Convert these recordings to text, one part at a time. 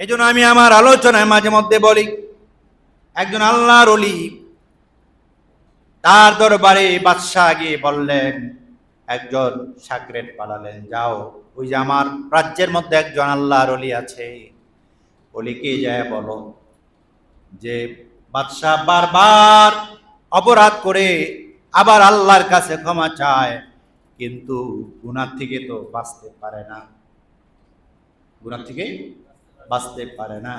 এই জন্য আমি আমার আলোচনায় মাঝে মধ্যে বলি, একজন আল্লাহর অলি তার দরবারে বাদশাহ গিয়ে বললেন, একজন সাকরেট পালালেন, যাও। ওই যে আমার রাজ্যের মধ্যে একজন আল্লাহর অলি আছে। অলিকে যায় বলো যে, বাদশাহ বারবার অপরাধ করে আবার আল্লাহর কাছে ক্ষমা চায়, কিন্তু গুনার থেকে তো বাঁচতে পারে না। গুনার থেকে বাঁচতে পারে না।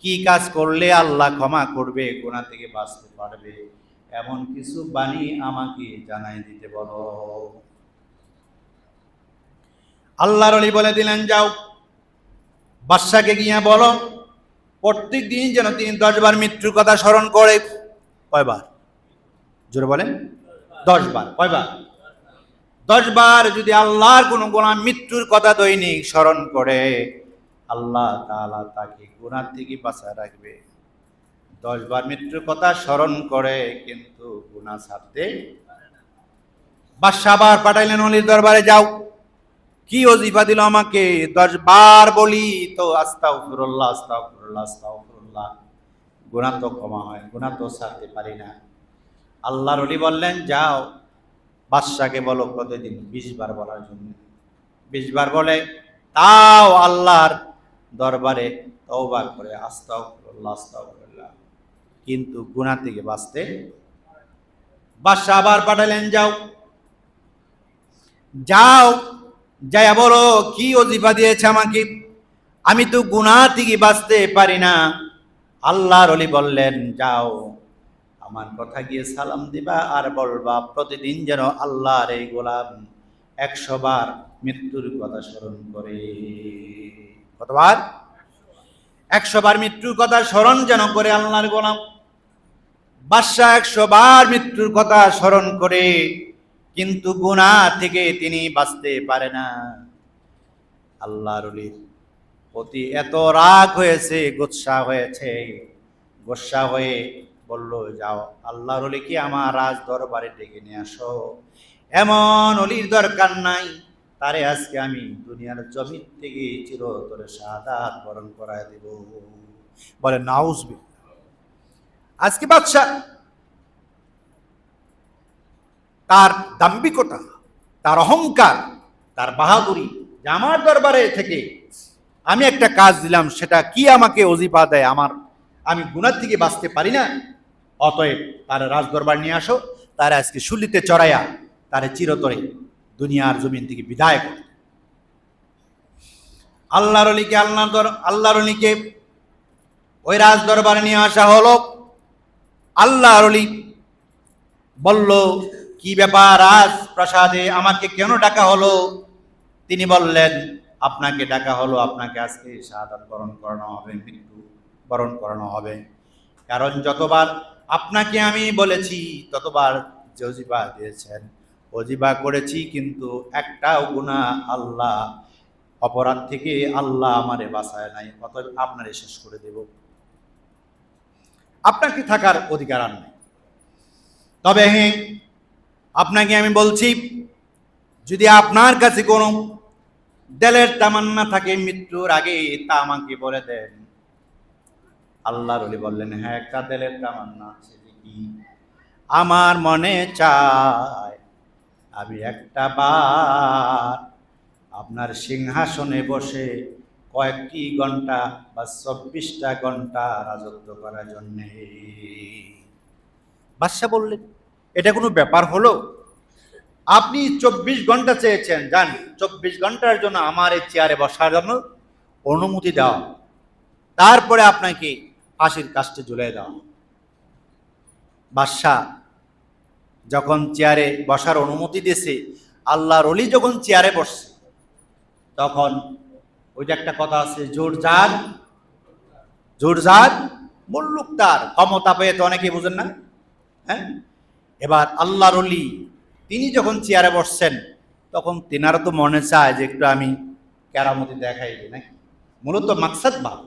কি কাজ করলে আল্লাহ ক্ষমা করবে, গুনাহ থেকে বাঁচতে পারবে? এমন কিছু বাণী আমাকে জানাই দিতে বলো। আল্লাহর অলি বলে দিলেন, যাও, বাদশাকে গিয়ে বলো প্রত্যেক দিন যেন তিনি দশবার মৃত্যুর কথা স্মরণ করে। কয়বার? জোরে বলেন। দশ বার কয়বার? দশ বার যদি আল্লাহর কোনো গোলাম মৃত্যুর কথা দৈনিক স্মরণ করে আল্লাহ তাআলা তাকে গুনার থেকে বাঁচায় রাখবে। দশ বার মৃত্যুর কথা স্মরণ করে কিন্তু গুনাহ ছাড়তে বাদশাহ আবার পাঠাইলেন, অলির দরবারে যাও। কি অজিফা দিল আমাকে? দশ বার বলি, তো আস্তাগফিরুল্লাহ আস্তাগফিরুল্লাহ আস্তাগফিরুল্লাহ। গুনাহ তো ক্ষমা হয়, গুনাহ তো ছাড়তে পারি না। আল্লাহর অলি বললেন, যাও। বাদশাকে বলো প্রতিদিন বিশ বার বলার জন্য। বিশ বার বলে, তাও আল্লাহর দরবারে তওবা করে, আস্তাগফিরুল্লাহ কিন্তু গুনাহ থেকে বাঁচতে বাদশাহ আবার পাঠালেন, যাও যাও, যাইয়া বলো, কি অজিফা দিয়েছে আমাকে? আমি তো গুনাহ থেকে বাঁচতে পারি না। আল্লাহর অলি বললেন, যাও, আমার কথা গিয়ে সালাম দিবা আর বলবা, প্রতিদিন যেন আল্লাহর এই গোলাম একশো বার মৃত্যুর কথা স্মরণ করে। কতবার? একশো বার মৃত্যুর কথা স্মরণ যেন করে আল্লাহর গোলাম। বাদশাহ একশো বার মৃত্যুর কথা স্মরণ করে, কিন্তু গুণা থেকে তিনি বাঁচতে পারে না। আল্লাহর প্রতি এত রাগ হয়েছে গোৎসা হয়েছে। গোসা হয়ে বলল, যাও, আল্লাহর অলিকে আমার রাজ দরবারে ডেকে নিয়ে আসো? এমন অলির দরকার নাই। তারে আজকে আমি দুনিয়ার জমিন থেকে চির চিরতরে সাদাত বরণ করায় দেব। বলে নাউজ আজকে বাদশাহ তার দাম্ভিকতা, তার অহংকার, তার বাহাদুরি যে আমার দরবারে থেকে আমি একটা কাজ দিলাম, সেটা কি আমাকে অজিফা দেয় আমার? আমি গুণার থেকে বাঁচতে পারি না। অতএব তার রাজদরবার নিয়ে আসো, তার আজকে শুলিতে চড়াইয়া তারে চিরতরে দুনিয়ার জমিন থেকে বিদায় করে আল্লাহর অলিকে আল্লাহ আল্লাহর অলিকে ওই রাজ দরবারে নিয়ে আসা হলো। আল্লাহর অলি বলল, কি ব্যাপার রাজ প্রসাদে আমাকে কেন ডাকা হলো? তিনি বললেন, আপনাকে ডাকা হলো, আপনাকে আজকে শাহাদাত বরণ করানো হবে, মৃত্যু বরণ করানো হবে। কারণ যতবার আপনাকে আমি বলেছি, ততবার জজিবা দিয়েছেন অজিবা করেছি, কিন্তু একটাও গুণা আল্লাহ, অপরাধ থেকে আল্লাহ আমারে বাঁচায় নাই, অতএব আপনারে শেষ করে দেব। আপনার কি থাকার অধিকার আর নাই? তবে হ্যাঁ আপনাকে আমি বলছি, যদি আপনার কাছে কোনো দেলের তামান্না থাকে, মৃত্যুর আগে তা আমাকে বলে দেন। আল্লাহর রলি বললেন হ্যাঁ একটা দেলের তামান্না আছে কি আমার মনে চায় আমি একটা বার আপনার সিংহাসনে বসে কয়েকটি ঘণ্টা বা চব্বিশটা ঘণ্টা রাজত্ব করার জন্যে। বাদশাহ বললেন, এটা কোনো ব্যাপার হলো? আপনি চব্বিশ ঘণ্টা চেয়েছেন যান চব্বিশ ঘণ্টার জন্য আমার এই চেয়ারে বসার জন্য অনুমতি দেওয়া তারপরে আপনাকে ফাঁসির কাজটা ঝুলে দেওয়া বাদশাহ যখন চেয়ারে বসার অনুমতি দিয়েছে আল্লাহর অলি যখন চেয়ারে বসছে, তখন ওই যে একটা কথা আছে, জোর যার জোর যার মুল্লুক তার। ক্ষমতা পেয়ে তো অনেকে বুঝেন না হ্যাঁ? এবার আল্লাহর অলি তিনি যখন চেয়ারে বসছেন, তখন তেনারও তো মনে চায় যে একটু আমি কেরামতি দেখাই নাকি? মূলত মাকসাদ ভালো,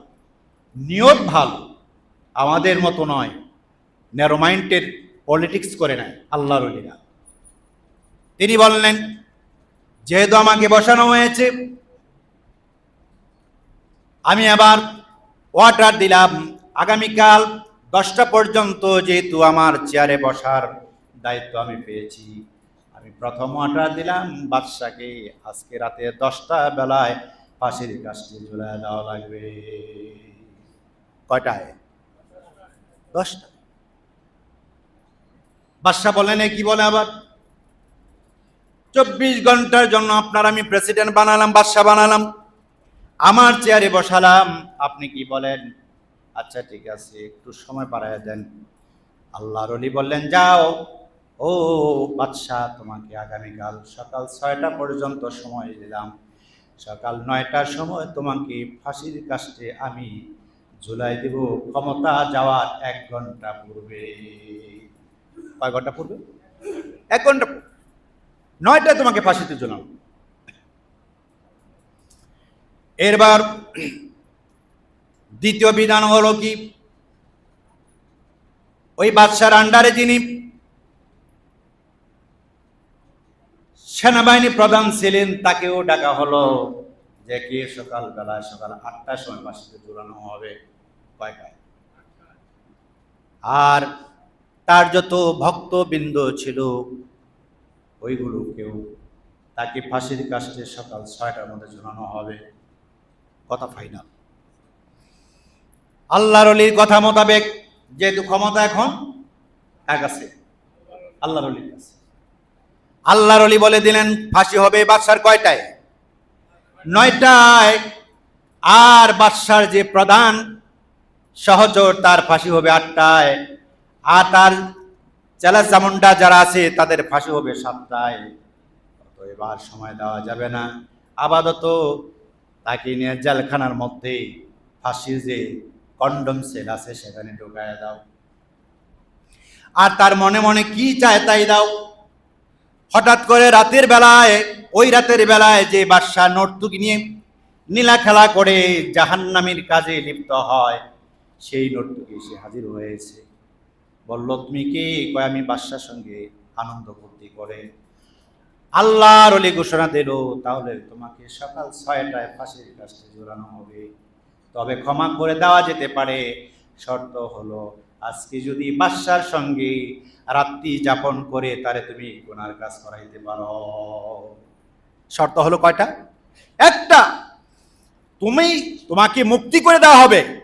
নিয়ত ভালো, আমাদের মতো নয় ন্যারো মাইন্ডের পলিটিক্স করে নেয় আল্লাহর অলিরা। তিনি বললেন, যেহেতু আমাকে বসানো হয়েছে, আমি আবার অর্ডার দিলাম, আগামীকাল দশটা পর্যন্ত যেহেতু আমার চেয়ারে বসার দায়িত্ব আমি পেয়েছি, আমি প্রথম অর্ডার দিলাম, বাদশাকে আজকে রাতে দশটা বেলায় ফাঁসির কাজটি ঝুলাই দেওয়া লাগবে। কয়টায়? দশটা। বাদশাহ বলেন "এ কি বলে আবার? চব্বিশ ঘণ্টার জন্য আপনার আমি প্রেসিডেন্ট বানালাম, বাদশাহ বানালাম। আমার চেয়ারে বসালাম, আপনি কি বলেন? আচ্ছা ঠিক আছে, একটু সময় বাড়ায় দেন। আল্লাহর অলি বললেন, যাও। ও বাদশাহ, তোমাকে আগামীকাল সকাল ছয়টা পর্যন্ত সময় দিলাম। সকাল নয়টার সময় তোমাকে ফাঁসির কাছে আমি ঝুলাই দেব। ক্ষমতা যাওয়ার এক ঘণ্টা পূর্বে। কয় ঘণ্টা পূর্বে এক ঘণ্টা নয়টায় তোমাকে ফাঁসিতে ঝুলাম এরবার দ্বিতীয় বিধান হলো কি? ওই বাদশার আন্ডারে যিনি সেনাবাহিনী প্রধান ছিলেন, তাকেও ডাকা হলো যে কে সকাল বেলায় সকাল আটটার সময় ফাঁসিতে ঝুলানো হবে। কয়টায়? আর তার যত ভক্তবৃন্দ ছিল, ওইগুলো কেউ তাকে ফাঁসির কাছে সকাল ছয়টার মধ্যে ঝুলানো হবে। কথা ফাইনাল আল্লাহর অলির কথা মোতাবেক যেহেতু ক্ষমতা এখন, এক আছে। আল্লাহর অলির কাছে। আল্লাহর অলি বলে দিলেন, ফাঁসি হবে বাদশার কয়টায়? নয়টায়। আর বাদশার যে প্রধান, সহচর তার ফাঁসি হবে আটটায়। আর তার চেলা চামুন্ডা যারা আছে, তাদের ফাঁসি হবে সাতটায়। এবার সময় দেওয়া যাবে না। আপাতত তাকে নিয়ে জেলখানার মধ্যে ফাঁসির যে কন্ডম সেল আছে, সেখানে ঢোকায় দাও। আর তার মনে মনে কি চায় তাই দাও। হঠাৎ করে রাতের বেলায়, ওই রাতের বেলায় যে বাদশাহ নর্তুকি নিয়ে নীলা খেলা করে জাহান্নামীর কাজে লিপ্ত হয়, সেই নর্তুকি সে হাজির হয়েছে। বলল, তুমি কে? কয়, আমি বাদশার সঙ্গে আনন্দ ফুর্তি করে। আল্লাহর অলি ঘোষণা দিল, তাহলে তোমাকে সকাল ছয়টায় ফাঁসির কাছে জোরানো হবে। তবে ক্ষমা করে দেওয়া যেতে পারে। শর্ত হলো, আজকে যদি বাদশার সঙ্গে রাত্রি যাপন করে তারে তুমি গুনার কাজ করাইতে পারো। শর্ত হলো কয়টা? একটা, তুমি, তোমাকে মুক্তি করে দেওয়া হবে।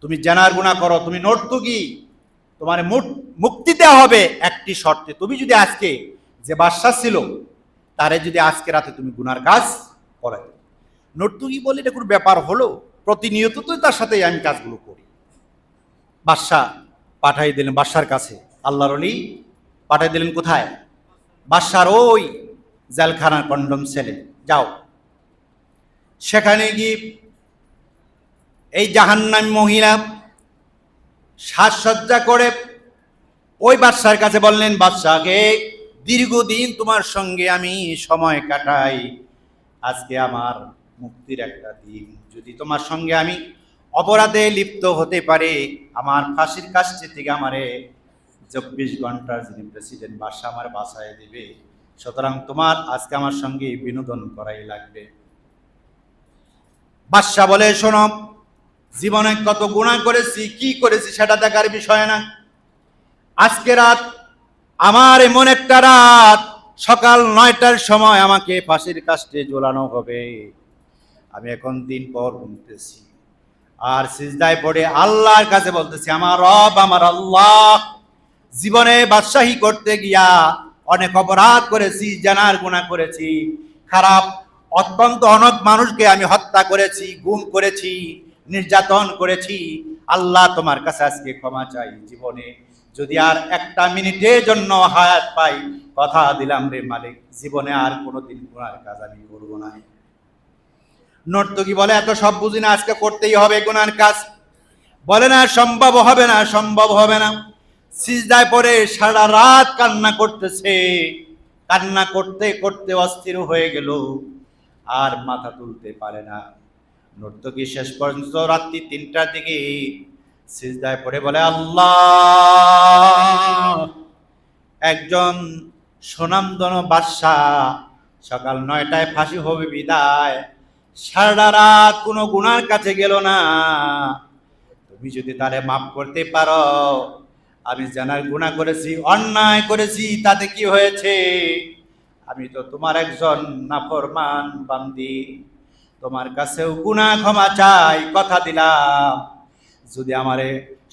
তুমি জানার গুণা করো, তুমি নর্তকী। তোমার মুক্তি দেওয়া হবে একটি শর্তে। তুমি যদি আজকে যে বাদশাহ ছিল, তারে যদি আজকে রাতে তুমি গুনার কাজ করাই নর্তকী বলে এটা কোনো ব্যাপার হলো? প্রতিনিয়ত তো তার সাথে আমি কাজগুলো করি। বাদশাহ পাঠাই দিলেন বাদশার কাছে। আল্লাহর অলি পাঠাই দিলেন কোথায়? বাদশার ওই জেলখানার কন্ডম সেলে। যাও। সেখানে গিয়ে এই জাহান্নামী মহিলা সাজসজ্জা করে। ওই বাদশার কাছে বললেন, বাদশাকে, দীর্ঘদিন তোমার সঙ্গে আমি সময় কাটাই। আজকে আমার মুক্তির একটা দিন। যদি তোমার সঙ্গে আমি অপরাধে লিপ্ত হতে পারে, আমার ফাঁসির কাছে থেকে আমারে চব্বিশ ঘণ্টার যিনি প্রেসিডেন্ট বাদশাহ আমার বাসায় দিবে। সুতরাং তোমার আজকে আমার সঙ্গে বিনোদন করাই লাগবে। বাদশাহ বলে, শোনো জীবনে কত গুণা করেছি, কি করেছি সেটা দেখার বিষয় না। আজকে রাত, আমার এমন একটা রাত, সকাল নয়টার সময় আমাকে ফাঁসির কাস্টে ঝোলানো হবে। আমি এখন দিন পর ঘুমতেছি। আর সিজদায় পড়ে আল্লাহর কাছে বলতেছি, আমার রব, আমার আল্লাহ, জীবনে বাদশাহী করতে গিয়া অনেক অপরাধ করেছি, জানার গুণা করেছি। খারাপ, অত্যন্ত অনেক মানুষকে আমি হত্যা করেছি, গুম করেছি। নির্যাতন করেছি, আল্লাহ তোমার কাছে আজকে ক্ষমা চাই জীবনে। যদি আর একটা মিনিটের জন্য হায়াত পাই, কথা দিলাম রে মালিক, জীবনে আর কোনোদিন গুনার কাজ আমি করব না। নর্তকী বলে, এত সব বুঝি না, আজকে করতেই হবে গুনার কাজ। বলে না, সম্ভব হবে না, সম্ভব হবে না। সিজদায় পরে সারা রাত কান্না করতেছে, কান্না করতে করতে অস্থির হয়ে গেল, আর মাথা তুলতে পারে না। নর্তকী শেষ পর্যন্ত রাত্রি তিনটার দিকে সিজদায় পড়ে বলে, আল্লাহ, একজন সুনামধন বাদশাহ, সকাল নয়টায় ফাঁসি হবে বিদায়। সারা রাত কোনো গুনার কাছে গেল না। তুমি যদি তারে মাফ করতে পারো, আমি জানার গুণা করেছি, অন্যায় করেছি, তাতে কি হয়েছে? আমি তো তোমার একজন নাফরমান বান্দি। তোমার কাছেও গুনাহ ক্ষমা চাই, কথা দিলাম। যদি আমারে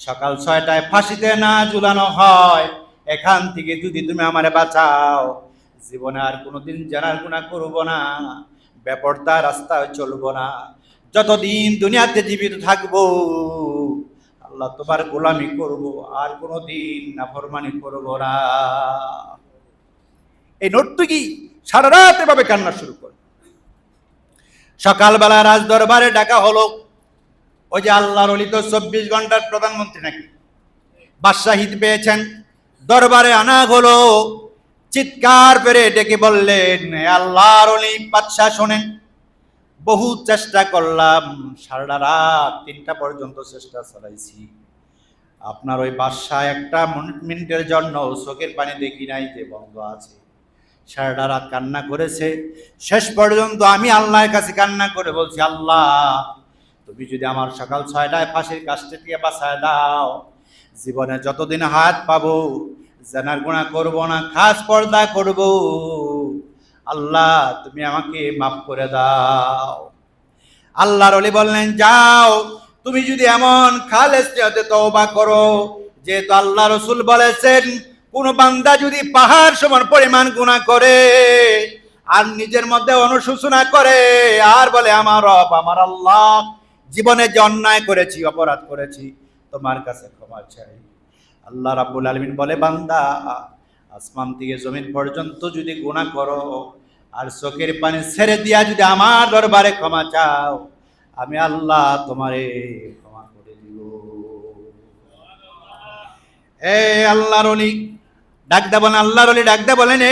সকাল ছয়টায় ফাঁসিতে না ঝুলানো হয়, এখান থেকে যদি তুমি আমারে বাঁচাও, জীবনে আর কোনোদিন জানার গুণা করব না ব্যাপারটা রাস্তায় চলবো না। যতদিন দুনিয়াতে জীবিত থাকব, আল্লাহ তোমার গোলামি করব, আর কোনোদিন নাফরমানি করব না। এই নর্তকী সারা রাত এভাবে কান্না শুরু করে। সকালবেলা রাজ দরবারে ডাকা হলো। ওই যে আল্লাহর অলি তো চব্বিশ ঘণ্টার প্রধানমন্ত্রী নাকি? বাদশাহিদ পেয়েছেন। দরবারে আনা হলো। চিৎকার পেরে ডেকে বললেন, "এ আল্লাহর অলি, বাদশাহ শোনেন বহু চেষ্টা করলাম, সারা রাত তিনটা পর্যন্ত চেষ্টা চালাইছি। আপনার ওই বাদশাহ একটা মিনিট- মিনিটের জন্য চোখের পানি দেখি নাই যে বন্ধ আছে। সারাটা রাত কান্না করেছে। শেষ পর্যন্ত আমি আল্লাহর কাছে কান্না করে বলছি, আল্লাহ, তুমি যদি আমার সকাল ছয়টায় ফাঁসির কাজটা থেকে বাঁচায় দাও, জীবনে যতদিন হাত পাবো, জানার গুণা করব না, খাস পর্দা করব। আল্লাহ, তুমি আমাকে মাফ করে দাও। আল্লাহর অলি বললেন, যাও, তুমি যদি এমন খালেস তওবা করো, যেহেতু আল্লাহ রসুল বলেছেন কোন বান্দা যদি পাহাড় সমান পরিমাণ গুণা করে আর নিজের মধ্যে অনুশোচনা করে, আর বলে, আমার রব, আমার আল্লাহ, জীবনে যে অন্যায় করেছি, অপরাধ করেছি, তোমার কাছে ক্ষমা চাই। আল্লাহ রাব্বুল আলমিন বলে, বান্দা, আসমান থেকে জমিন পর্যন্ত যদি গুণা করো, আর চোখের পানি ছেড়ে দিয়া যদি আমার দরবারে ক্ষমা চাও, আমি আল্লাহ তোমারে ক্ষমা করে দিব। এ আল্লাহর অলি ডাক দে বলেন, আল্লাহর অলি ডাক দে বলেন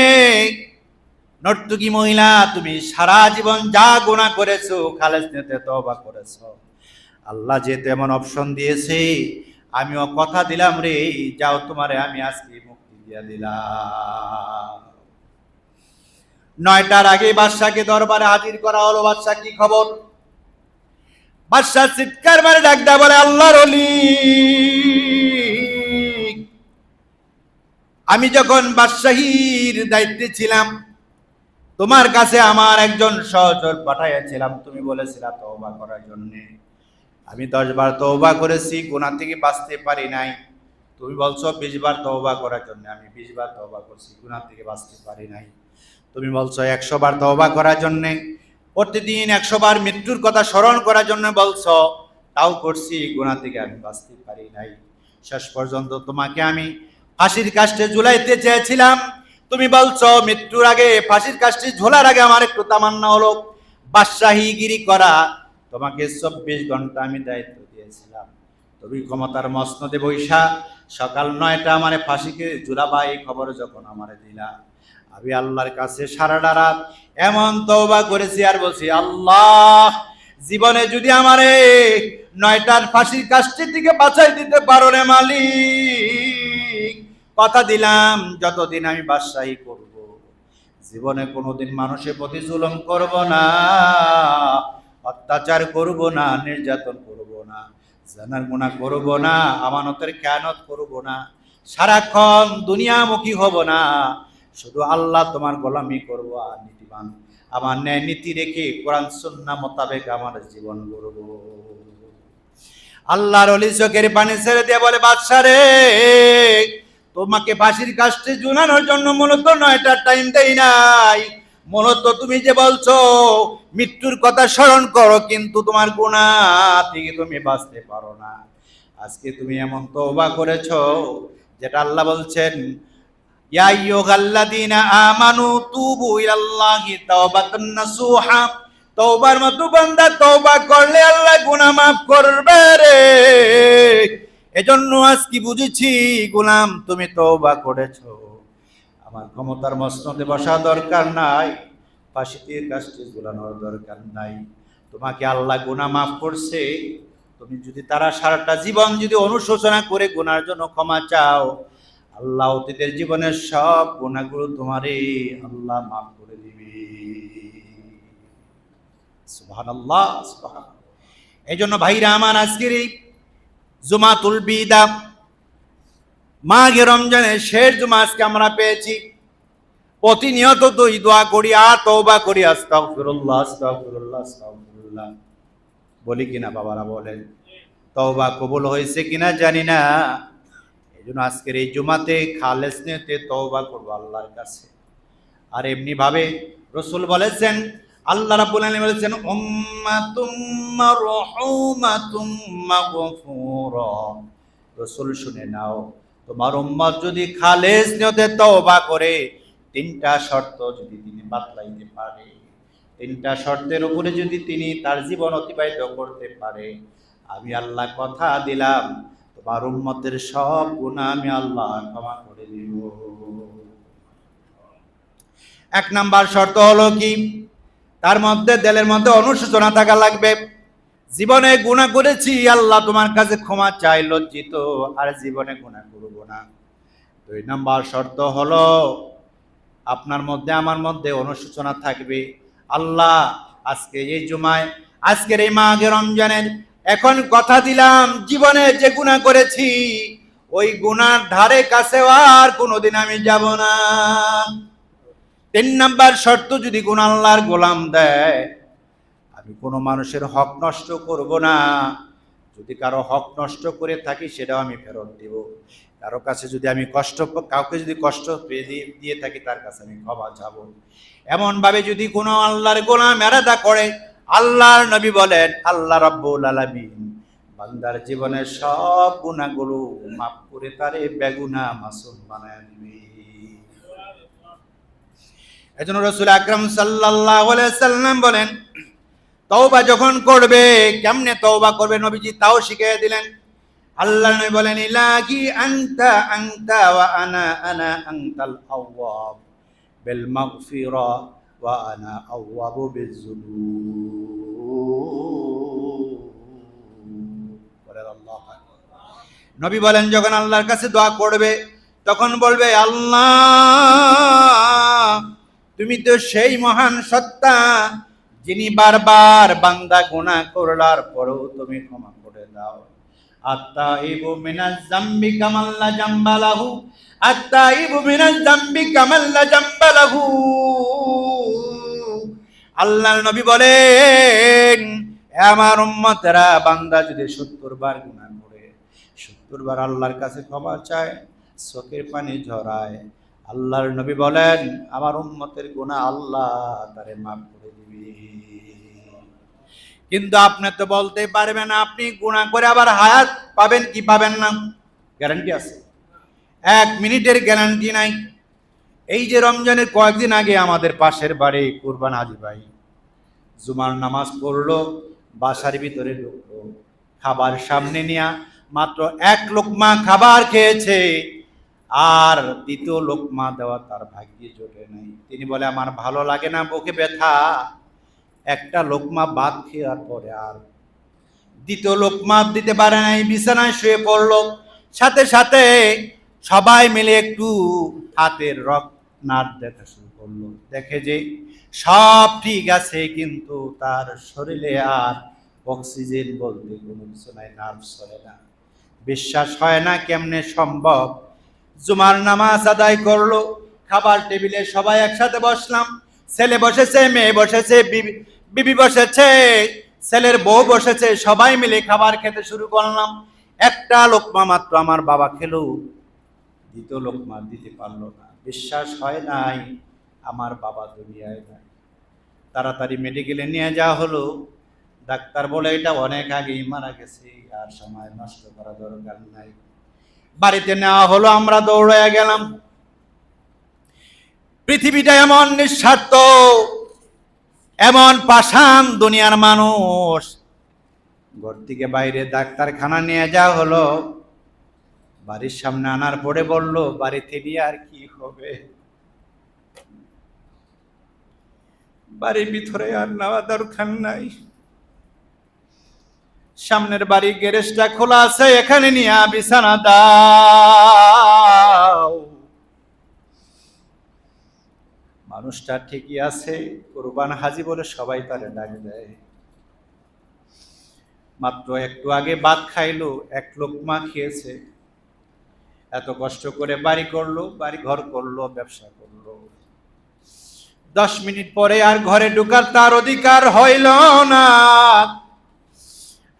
নর্তকী মহিলা, তুমি সারা জীবন যা গুণা করেছ খালেস নিতে তবা করেছ। আল্লাহ যেহেতু এমন অপশন দিয়েছে, আমিও কথা দিলাম রে, যাও তোমারে আমি আজকে মুক্তি দিয়ে দিলাম। নয়টার আগে বাদশাকে দরবারে হাজির করা হলো, বাদশাহ কি খবর? বাদশাহ চিৎকার মারে ডাক বলে, আল্লাহর অলি আমি যখন বাদশাহীর দায়িত্বে ছিলাম, তোমার কাছে আমার একজন সহচর পাঠাইয়াছিলাম, তুমি বলেছিলা তওবা করার জন্য। আমি দশ বার তওবা করেছি, গুনাহ থেকে বাঁচতে পারি নাই। তুমি বলছো বিশ বার তওবা করার জন্য, আমি বিশ বার তওবা করছি, গুনাহ থেকে বাঁচতে পারি নাই। তুমি বলছো একশো বার তওবা করার জন্য, প্রতিদিন একশো বার মৃত্যুর কথা স্মরণ করার জন্য বলছো, তাও করছি, গুনাহ থেকে আমি বাঁচতে পারি নাই। শেষ পর্যন্ত তোমাকে আমি ফাঁসির কাষ্টে ঝুলাইতে চেয়েছিলাম। তুমি বলছো, মৃত্যুর আগে ফাঁসির কাজটি ঝোলার আগে আমার একটু তামান্না হলো। বাদশাহীগিরি করা, তোমাকে চব্বিশ ঘণ্টা আমি দায়িত্ব দিয়েছিলাম। তুমি ক্ষমতার মসনদে বৈশা, সকাল নয়টা আমারে ফাঁসিকে ঝুলাবা, এই খবর যখন আমারে দিলা। আমি আল্লাহর কাছে সারাটা রাত এমন তওবা করেছি আর বলছি, আল্লাহ, জীবনে যদি আমারে নয়টার ফাঁসির কাজটি থেকে বাঁচাই দিতে পারো রে মালিক। কথা দিলাম, যতদিন আমি বাদশাহী করব। জীবনে কোনোদিন মানুষের প্রতি জুলুম করব না, অত্যাচার করব না, নির্যাতন করব না, জানার গুণা করব না, আমানতের খেয়ানত করব না, সারাক্ষণ দুনিয়ামুখী হব না। শুধু আল্লাহ তোমার গোলামি করব আর নীতিবান। আমার ন্যায় নীতি রেখে কোরআন সুন্নাহ মোতাবেক আমার জীবন করব আল্লাহর অলি চোখের পানি ছেড়ে দিয়ে বলে বাদশা রে তোমাকে ফাঁসির কাজটি জুনানোর জন্য মূলত নয়টা টাইম দেই নাই। মূলত তুমি যে বলছো, মৃত্যুর কথা স্মরণ করো, কিন্তু তোমার গুণা থেকে তুমি বাঁচতে পারো না। আজকে তুমি এমন তওবা করেছ, যেটা আল্লাহ বলছেন, ইয়া আইয়ুহাল্লাযীনা আমানু তুবু ইলাল্লাহি তাওবাতান নাসুহা। তওবার মতো বান্দা তওবা করলে আল্লাহ গুনাহ মাফ করবে রে। এজন্য আজ কি বুঝেছি, গোলাম, তুমি তওবা করেছ। আমার ক্ষমতার মসনদে বসা দরকার নাই, ফাঁসিতে কাজটি ঝুলানোর দরকার নাই। তোমাকে আল্লাহ গুনাহ মাফ করছে, তুমি যদি তারা সারাটা জীবন যদি অনুশোচনা করে গুনার জন্য ক্ষমা চাও, আল্লাহ অতীতের জীবনের সব গুণাগুলো তোমারে আল্লাহ মাফ করে দিবে। সুবহানাল্লাহ সুবহান এই জন্য ভাইরা, আমার আজকের এই জুমাতুল বিদা। মাঘে রমজানের শেষ জুমা আজকে আমরা পেয়েছি। প্রতিনিয়ত দুই দোয়া করি, আর করি, আস্তাগফিরুল্লাহ আস্তাগফিরুল্লাহ আস্তাগফিরুল্লাহ। বলি কিনা বাবারা বলেন, তওবা কবুল হয়েছে কিনা জানি না। এই জন্য আজকের এই জুমাতে খালেস নিয়তে তওবা করব আল্লাহর কাছে। আর এমনি ভাবে রসুল বলেছেন আল্লাহ রাব্বুল আলামিন বলেছেন, উম্মাতুম মারহুমাতুম মাগফুরা। রসুল শুনে নাও, তোমার উম্মত যদি খালেস নিয়তে তওবা করে, তিনটা শর্ত যদি তিনি বাতলাইতে পারে। তিনটা শর্তের উপরে যদি তিনি তার জীবন অতিবাহিত করতে পারে। আমি আল্লাহ কথা দিলাম, তোমার উম্মতের সব গুণা আমি আল্লাহ ক্ষমা করে দিব। এক নাম্বার শর্ত হলো কি? তার মধ্যে, দেলের মধ্যে অনুশোচনা থাকা লাগবে। জীবনে গুণা করেছি, আল্লাহ তোমার কাছে ক্ষমা চাই, লজ্জিত। আর জীবনে গুণা করব না। দুই নাম্বার শর্ত হলো, আপনার মধ্যে, আমার মধ্যে অনুশোচনা থাকবে। আল্লাহ, আজকে এই জুমায়, আজকের এই মাঘে রমজানের, এখন কথা দিলাম, জীবনে যে গুণা করেছি, ওই গুনার ধারে কাছে আর কোনোদিন আমি যাব না। তিন নাম্বার শর্ত, যদি গুণ আল্লাহর গোলাম দেয়, আমি কোনো মানুষের হক নষ্ট করব না। যদি কারও হক নষ্ট করে থাকি, সেটাও আমি ফেরত দিব। কারও কাছে যদি আমি কষ্ট কাউকে যদি কষ্ট দিয়ে থাকি, তার কাছে আমি ক্ষমা যাব এমনভাবে যদি কোনো আল্লাহর গোলাম এরাদা করে, আল্লাহর নবী বলেন, আল্লাহ রাব্বুল আলামিন, বান্দার জীবনের সব গুণাগুলো মাফ করে তারে বেগুনা মাসুম বানায় দিবে। এজন্য রসুল আকরাম সাল্লাম বলেন, তওবা যখন করবে, কেমনে তওবা করবে নবীজি তাও শিখিয়ে দিলেন। আল্লাহ নবী বলেন, ইলাহি আনতা আনতা ওয়া আনা আনা আনতাল আওয়াব। বিল মাগফিরা ওয়া আনা আওয়াবু নবী বলেন, যখন আল্লাহর কাছে দোয়া করবে, তখন বলবে, আল্লাহ তুমি তো সেই মহান সত্তা যিনি বারবার বান্দা গুনাহ করলার পরেও তুমি ক্ষমা করে দাও। আত্মা ইবু মিনাজ জাম্বি কামাল্লা জাম্বালাহু আত্মা ইবু মিনাজ জাম্বি কামাল্লা জাম্বালাহু। আল্লাহর নবী বলেন, "এ আমার উম্মতেরা, বান্দা যদি সত্তর বার গুনাহ করে, সত্তর বার আল্লাহর কাছে ক্ষমা চায়, চোখের পানি ঝরায় আল্লাহর নবী বলেন, আমার উম্মতের গুনাহ আল্লাহ তারে মাফ করে দিবে। কিন্তু আপনি তো বলতে পারবেন, আপনি গুণা করে আবার হায়াত পাবেন কি পাবেন না? গ্যারান্টি আছে। এক মিনিটের গ্যারান্টি নাই। এই যে রমজানের কয়েকদিন আগে আমাদের পাশের বাড়ি কুরবান আজি ভাই, জুমার নামাজ পড়ল, বাসার ভিতরে ঢুকলো। খাবার সামনে নিয়া মাত্র এক লোকমা খাবার খেয়েছে। আর দ্বিতীয় লোকমা দেওয়া তার ভাগ্যে জোটে নাই। তিনি বলে, আমার ভালো লাগে না, বুকে ব্যথা। একটা লোকমা বাদ খেয়ার পরে আর দ্বিতীয় লোকমা দিতে পারে নাই, বিছানায় শুয়ে পড়ল। সাথে সাথে সবাই মিলে একটু হাতের রক্ত নাট দেখা শুরু করল। দেখে যে সব ঠিক আছে, কিন্তু তার শরীরে আর অক্সিজেন বলতে কোনো কিছু নাই নার্ভ সরে না। বিশ্বাস হয় না কেমনে সম্ভব জুমার নামাজ আদায় করল, খাবার টেবিলে সবাই একসাথে বসলাম। ছেলে বসেছে, মেয়ে বসেছে, বিবি বসেছে, ছেলের বউ বসেছে, সবাই মিলে খাবার খেতে শুরু করলাম। একটা লোকমা মাত্র আমার বাবা খেলো। দ্বিতীয় লোকমা দিতে পারল না। বিশ্বাস হয় নাই, আমার বাবা দুনিয়ায় নাই। তাড়াতাড়ি মেডিকেলে নিয়ে যাওয়া হলো। ডাক্তার বলে, এটা অনেক আগেই মারা গেছে, আর সময় নষ্ট করা দরকার নাই। বাড়িতে নেওয়া হলো, আমরা দৌড়ে গেলাম। পৃথিবীটা এমন নিঃস্বার্থ, এমন পাষাণ দুনিয়ার মানুষ। ঘর থেকে বাইরে ডাক্তারখানা নিয়ে যাওয়া হলো। বাড়ির সামনে আনার পরে বলল, বাড়িতে নিয়ে আর কি হবে? বাড়ির ভিতরে আর নেওয়া দরকার নাই। সামনের বাড়ি গ্যারেজটা খোলা আছে, এখানে নিয়ে বিছানা দাও। মানুষটা ঠিকই আছে, কোরবান হাজি বলে সবাই তারে ডাক দেয়। মাত্র একটু আগে ভাত খাইলো, এক লোকমা খেয়েছে। এত কষ্ট করে বাড়ি করল বাড়ি ঘর করল, ব্যবসা করল। দশ মিনিট পরে আর ঘরে ঢুকার তার অধিকার হইল না।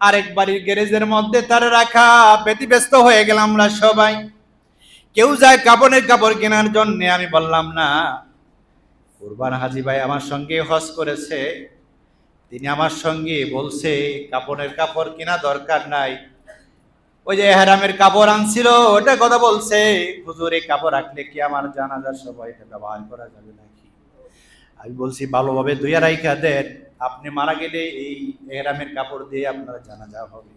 আরেক বাড়ির গ্যারেজের মধ্যে তার রাখা। ব্যতিব্যস্ত হয়ে গেলাম আমরা সবাই। কেউ যায় কাপড়ের কাপড় কেনার জন্য, আমি বললাম, না, কুরবান হাজি ভাই আমার সঙ্গে হজ করেছে। তিনি আমার সঙ্গে বলছে, কাপড়ের কাপড় কেনা দরকার নাই। ওই যে হেরামের কাপড় আনছিল ওটা কথা বলছে। হুজুর, এই কাপড় রাখলে কি আমার জানাজার সবাই এটা ব্যবহার করা যাবে নাকি? আমি বলছি, ভালোভাবে দুই আড়াইকা দেন। আপনি মারা গেলে এই এহরামের কাপড় দিয়ে আপনার জানাজা হবে।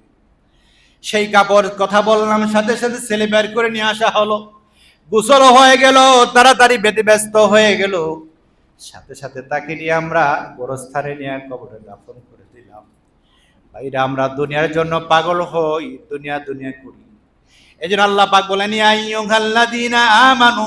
সেই কাপড় কথা বললাম, সাথে সাথে ছেলে বের করে নিয়ে আসা হলো। গোসল হয়ে গেল, তাড়াতাড়ি বেতে ব্যস্ত হয়ে গেল। সাথে সাথে তাকে নিয়ে আমরা গোরস্থানে নিয়ে কবরে দাফন করে দিলাম। ভাইরা, আমরা দুনিয়ার জন্য পাগল হই, দুনিয়া দুনিয়া করি। এই জন্য আল্লাহ পাক বলেন, ইয়া আইয়ুহাল্লাযীনা আমানু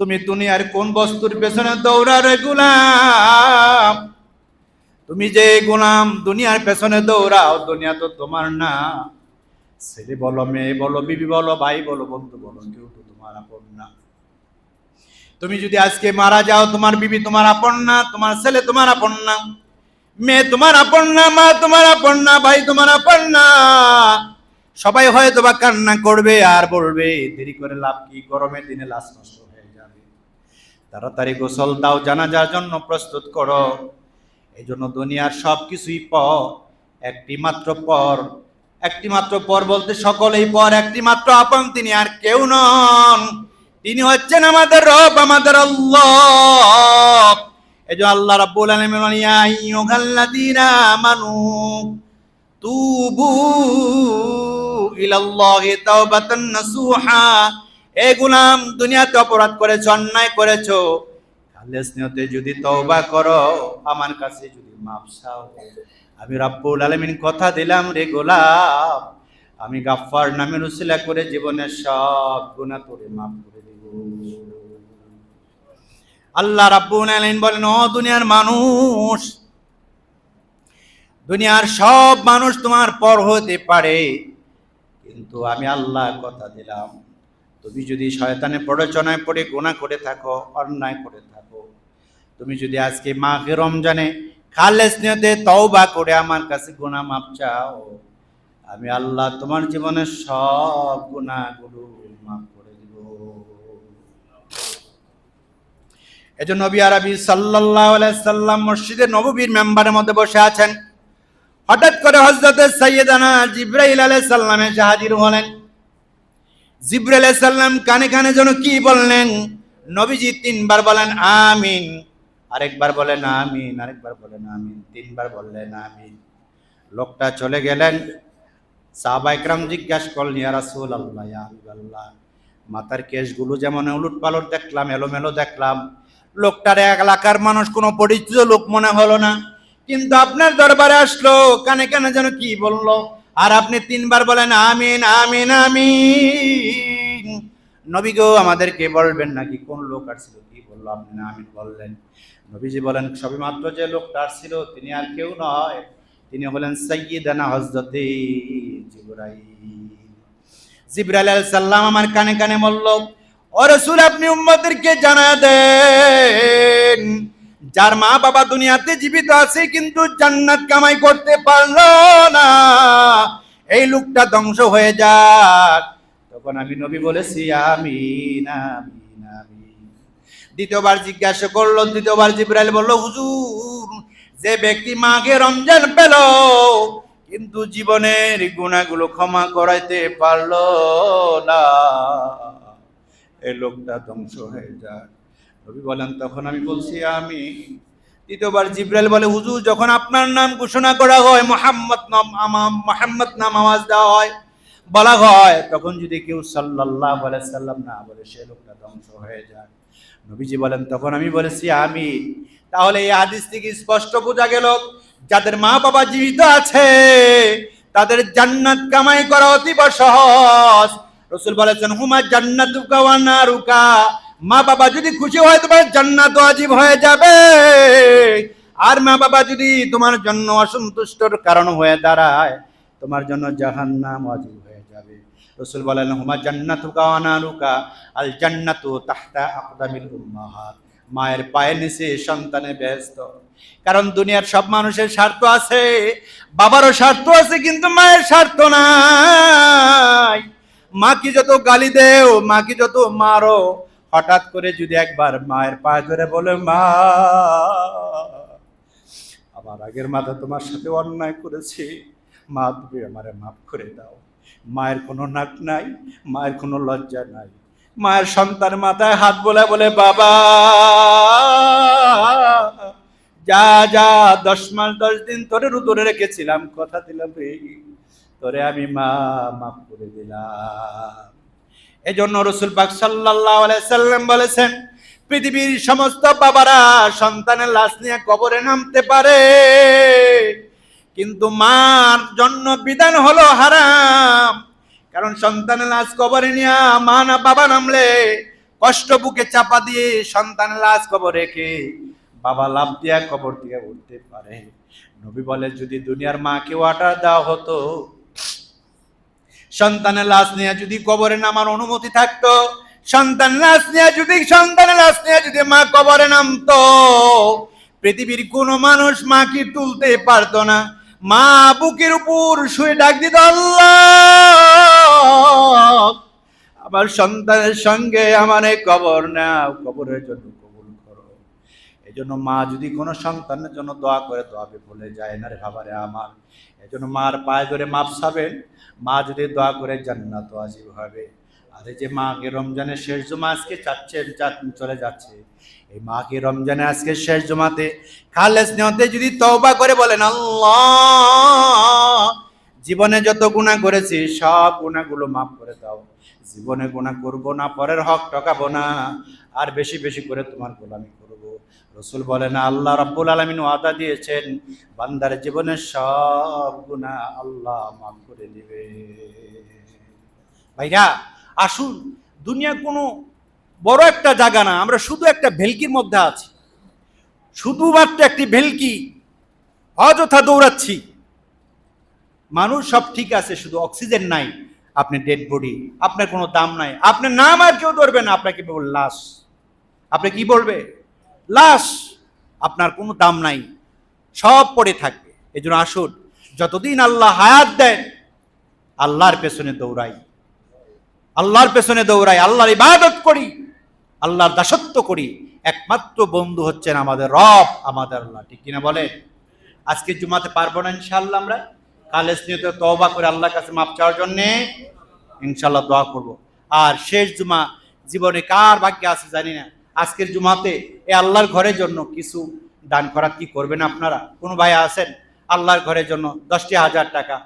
তুমি দুনিয়ার কোন বস্তুর পেছনে দৌড়ারে গোলাম? তুমি যে গোলাম দুনিয়ার পেছনে দৌড়াও, দুনিয়া তো তোমার না। ছেলে বলো, মেয়ে বলো, বিবি বলো, ভাই বলো, বন্ধু বলো, কেউ তো তোমার আপন না। তুমি যদি আজকে মারা যাও, তোমার বিবি তোমার আপন না, তোমার ছেলে তোমার আপন না, মেয়ে তোমার আপন না, মা তোমার আপন না, ভাই তোমার আপন না। সবাই হয়তো বা কান্না করবে আর বলবে, দেরি করে লাভ কি? গরমের দিনে লাশ নষ্ট তাড়াতাড়ি গোসল দাও, জানাজার জন্য প্রস্তুত করো। এই জন্য দুনিয়ার সব কিছুই পর, একটি মাত্র পর। একটি মাত্র পর বলতে সকলেই পর, একটি মাত্র আপন তিনি আর কেউ নন। তিনি হচ্ছেন আমাদের রব, আমাদের আল্লাহ। এই যে আল্লাহ রাব্বুল আলামিন ইয়া আইয়ুহাল্লাযীনা আমানু তুবু ইলাল্লাহি তাওবাতান নাসুহা। এ গোলাম দুনিয়াতে অপরাধ করেছ, অন্যায় করেছ। খালেস নিয়তে যদি তওবা করো, আমার কাছে যদি মাপ চাও। আমি রাব্বুল আলামিন কথা দিলাম রে গোলাম। আমি গাফফার নামের উসিলা করে জীবনের সব গুনাহ তোরে মাফ করে দেব। আল্লাহ রাব্বুল আলামিন বলেন, ও দুনিয়ার মানুষ, দুনিয়ার সব মানুষ তোমার পর হতে পারে। কিন্তু আমি আল্লাহ কথা দিলাম। তুমি যদি শয়তানে প্ররোচনায় পড়ে গোনা করে থাকো, অন্যায় করে থাকো। তুমি যদি আজকে মাঘে রমজানে খালেস নিয়তে তওবা করে আমার কাছে গোনা মাপ চাও, আমি আল্লাহ তোমার জীবনের সব গুণাগুলো মাফ করে দিব। এজন্য নবী আরবি আলাইহি সাল্লাম মসজিদে নববীর মেম্বারের মধ্যে বসে আছেন। হঠাৎ করে হযরতে সাইয়েদানা জিব্রাইল আলাইহিস সালাম এসে হাজির হলেন জিব্রাইল সালাম কানে কানে যেন কি বললেন? নবীজি তিনবার বলেন, আমিন। আরেকবার বলেন, আমিন। আরেকবার বলেন, আমিন। তিনবার বললেন, আমিন। লোকটা চলে গেলেন। সাহাবা একরাম জিজ্ঞাসা করলেন, ইয়া রাসূলুল্লাহ, ইয়া হাবিবাল্লাহ মাথার কেশগুলো যেমন উলট পালট দেখলাম, এলোমেলো দেখলাম, লোকটার এলাকার মানুষ কোনো পরিচিত লোক মনে হলো না। কিন্তু আপনার দরবারে আসলো, কানে কানে যেন কি বলল? আর আপনি তিনবার বলেন, আমিন আমিন আমিন। নবী গো, আমাদেরকে বলবেন নাকি? কোন লোক আসছিল কি বলল? আপনি না, আমিন বললেন। নবীজি বলেন সবে মাত্র যে লোকটা আসছিল তিনি আর কেউ নয়। তিনি হলেন সাইয়্যিদানা হযরতে জিবরাইল। জিবরাইল আলাইহিস সালাম আমার কানে কানে বলল, ও রাসূল, আপনি উম্মতদেরকে জানা দেন? যার মা বাবা দুনিয়াতে জীবিত আছে, কিন্তু জান্নাত কামাই করতে পারল না। এই লোকটা ধ্বংস হয়ে যাক। তখন আমি নবী বলেছি আমি দ্বিতীয়বার জিজ্ঞাসা করল দ্বিতীয়বার জিব্রাইল বলল, হুজুর, যে ব্যক্তি মাকে রমজান পেল, কিন্তু জীবনের গুণাগুলো ক্ষমা করাইতে পারল না। এই লোকটা ধ্বংস হয়ে যায় নবী বলেন, তখন আমি বলছি, আমি দ্বিতীয়বার জিব্রাইল বলে, হুজুর, যখন আপনার নাম ঘোষণা করা হয়, মোহাম্মদ নাম আমাম মোহাম্মদ নাম আওয়াজ দেওয়া হয়, বলা হয়, তখন যদি কেউ সাল্লাল্লাহু আলাইহি সাল্লাম না বলে, সে লোকটা ধ্বংস হয়ে যায়। নবীজি বলেন, তখন আমি বলেছি, আমি তাহলে এই হাদিস থেকে স্পষ্ট বোঝা গেল, যাদের মা বাবা জীবিত আছে, তাদের জান্নাত কামাই করা অতীব সহজ। রসুল বলেছেন, হুমা জান্নাতুকা ওয়া নারুকা? মা বাবা যদি খুশি হয় তোমার জান্নাত ওয়াজিব হয়ে যাবে। আর মা বাবা যদি তোমার জন্য অসন্তুষ্টর কারণ হয়ে দাঁড়ায়, তোমার জন্য জাহান্নাম ওয়াজিব হয়ে যাবে। রসুল বলেন, হুমা জান্নাতুকা ওয়া নারুকা, আল জান্নাতু তাহতা আকদামিল উম্মাহাত মায়ের পায়ের নিচে সন্তানে ব্যস্ত। কারণ দুনিয়ার সব মানুষের স্বার্থ আছে, বাবারও স্বার্থ আছে, কিন্তু মায়ের স্বার্থ নাই। মাকে যত গালি দেও মাকে যত মারো হঠাৎ করে যদি একবার মায়ের পায়ে ধরে বলে, মা, আমার আগের মাথা তোমার সাথে অন্যায় করেছি। মা, তুমি আমারে মাফ করে দাও। মায়ের কোনো নাক নাই, মায়ের কোনো লজ্জা নাই। মায়ের সন্তান মাথায় হাত বলে বলে, বাবা, যা যা, দশ মাস, দশ দিন তোরে রুদরে রেখেছিলাম। কথা দিলাম তোরে আমি মা, মাফ করে দিলাম। এজন্য রসুল পাক আলাইহি সাল্লাম বলেছেন, পৃথিবীর সমস্ত বাবারা সন্তানের লাশ নিয়ে কবরে নামতে পারে, কিন্তু মার জন্য বিধান হলো হারাম। কারণ সন্তানের লাশ কবরে নিয়ে মা না বাবা নামলে কষ্ট বুকে চাপা দিয়ে সন্তানের লাশ কবর রেখে বাবা লাভ দিয়া কবর দিয়ে উঠতে পারে। নবী বলে, যদি দুনিয়ার মাকে ওয়াটার দেওয়া হতো সন্তানের লাশ নিয়ে যদি কবরে নামার অনুমতি থাকতো, সন্তান লাশ নিয়ে যদি সন্তানের লাশ নিয়ে যদি মা কবরে নামতো, পৃথিবীর কোনো মানুষ মাকে তুলতে পারতো না। মা বুকের উপর শুয়ে ডাক দিত, আল্লাহ! আমার সন্তানের সঙ্গে আমার কবর নাও, কবরের জন্য। এই জন্য মা যদি কোনো সন্তানের জন্য দোয়া করে দোয়া বলে যায়, না রে বাবারে আমার। এই জন্য মার পায়ে ধরে মাপ সাবেন মা যদি দোয়া করে, জান্নাত আজিব হবে। আর এই যে মাকে রমজানের শেষ জমা আজকে চাচ্ছেন যা- চলে যাচ্ছে। এই মাকে রমজানে আজকে শেষ জমাতে খালেস নিয়তে যদি তওবা করে বলেন, আল্লাহ, জীবনে যত গুণা করেছি, সব গুণাগুলো মাফ করে দাও। জীবনে গুণা করব না, পরের হক টকাবো না। আর বেশি বেশি করে তোমার গোলামি রসুল বলেন, আল্লাহ রাব্বুল আলামিন ওয়াদা দিয়েছেন, বান্দার জীবনের সব গুণা আল্লাহ মাফ করে দিবে। ভাইরা, আসুন, দুনিয়া কোনো বড় একটা জায়গা না, আমরা শুধু একটা ভেলকির মধ্যে আছি। শুধুমাত্র একটি ভেলকি অযথা দৌড়াচ্ছি। মানুষ সব ঠিক আছে, শুধু অক্সিজেন নাই আপনি ডেড বডি, আপনার কোনো দাম নাই, আপনার নাম আর কেউ ধরবে না, আপনাকে বলবে, লাশ। আপনি কি বলবে? লাশ আপনার কোনো দাম নাই। সব পড়ে থাকবে। এই জন্য আসুন, যতদিন আল্লাহ হায়াত দেন, আল্লাহর পেছনে দৌড়াই। আল্লাহর পেছনে দৌড়াই, আল্লাহর ইবাদত করি, আল্লাহর দাসত্ব করি। একমাত্র বন্ধু হচ্ছেন আমাদের রব, আমাদের আল্লাহ। ঠিক কিনা বলে আজকে জুমাতে পারব না ইনশাল্লাহ আমরা। কালে স্নেহিত তওবা করে আল্লাহর কাছে মাপ চাওয়ার জন্যে ইনশাল্লাহ দোয়া করব। আর শেষ জুমা জীবনে কার ভাগ্যে আছে জানি না। আজকের জুমাতে এ আল্লাহর ঘরের জন্য কিছু দান করা কি করবেন আপনারা? কোনো ভাই আছেন? আল্লাহর ঘরের জন্য দশটি হাজার টাকা